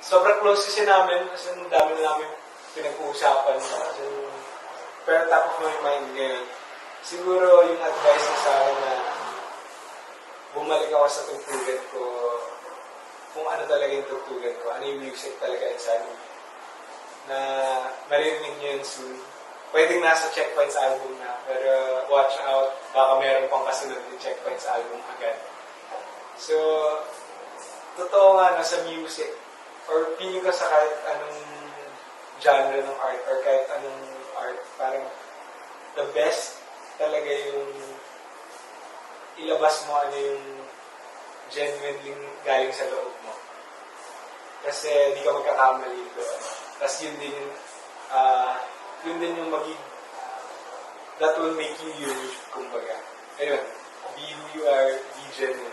sobrang close kasi namin, kasi ang dami na namin pinag-uusapan. Kasi, pero top of my mind ngayon, siguro yung advice niya sa akin na bumalik ako sa tugtugan ko, kung ano talaga yung tugtugan ko, ano yung music talaga inside me. Na maririnig niyo yun soon. Pwedeng nasa Checkpoints album na, pero watch out, baka meron pang kasunod yung Checkpoints album agad. So, totoo nga na sa music, or feeling ko sa kahit anong genre ng art, or kahit anong art, parang the best talaga yung ilabas mo ano yung genuinely galing sa loob mo. Kasi di ka magkakamali doon. Tapos yun din yung, ah, yun din yung magig, that will make you unique, kumbaga. Ayun, be who you are, be genuine.